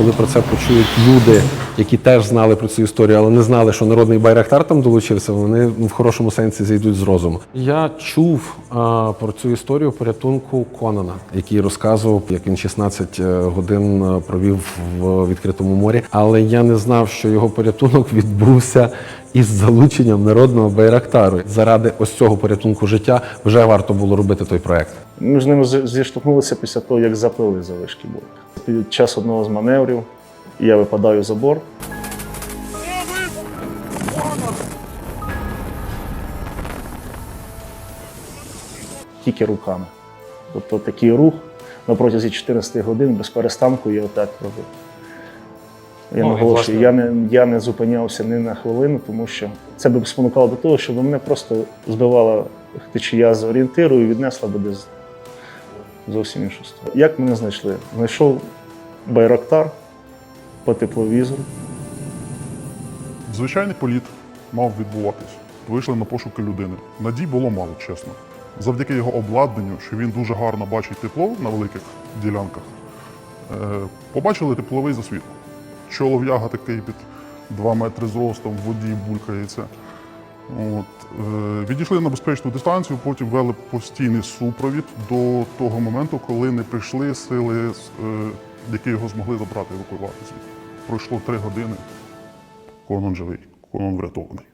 коли про це почують люди, які теж знали про цю історію, але не знали, що народний байрактар там долучився, вони в хорошому сенсі зійдуть з розуму. Я чув а, про цю історію порятунку Конана, який розказував, як він 16 годин е, провів в відкритому морі, але я не знав, що його порятунок відбувся із залученням народного байрактару. Заради ось цього порятунку життя вже варто було робити той проект. Ми з ними зіштовхнулися після того, як заплили за вишки бой. Під час одного з маневрів я випадаю за борт. Тільки руками. Тобто такий рух на протязі 14 годин без перестанку я отак робив. Я Ну, наголошую, власне- я не, я не зупинявся ні на хвилину, тому що це б спонукало до того, щоб мене просто збивала течія з орієнтиру і віднесла би десь зовсім іншу сторону. Як мене знайшли? Знайшов байрактар по тепловізору. Звичайний політ мав відбуватись. Вийшли на пошуки людини. Надій було мало, чесно. Завдяки його обладнанню, що він дуже гарно бачить тепло на великих ділянках, е, побачили тепловий засвіт. Чолов'яга такий під 2 метри зростом в воді булькається. От, е, відійшли на безпечну дистанцію, потім вели постійний супровід до того моменту, коли не прийшли сили, е, які його змогли забрати, евакуювати звідти. Пройшло три години. Конон живий, конон врятований.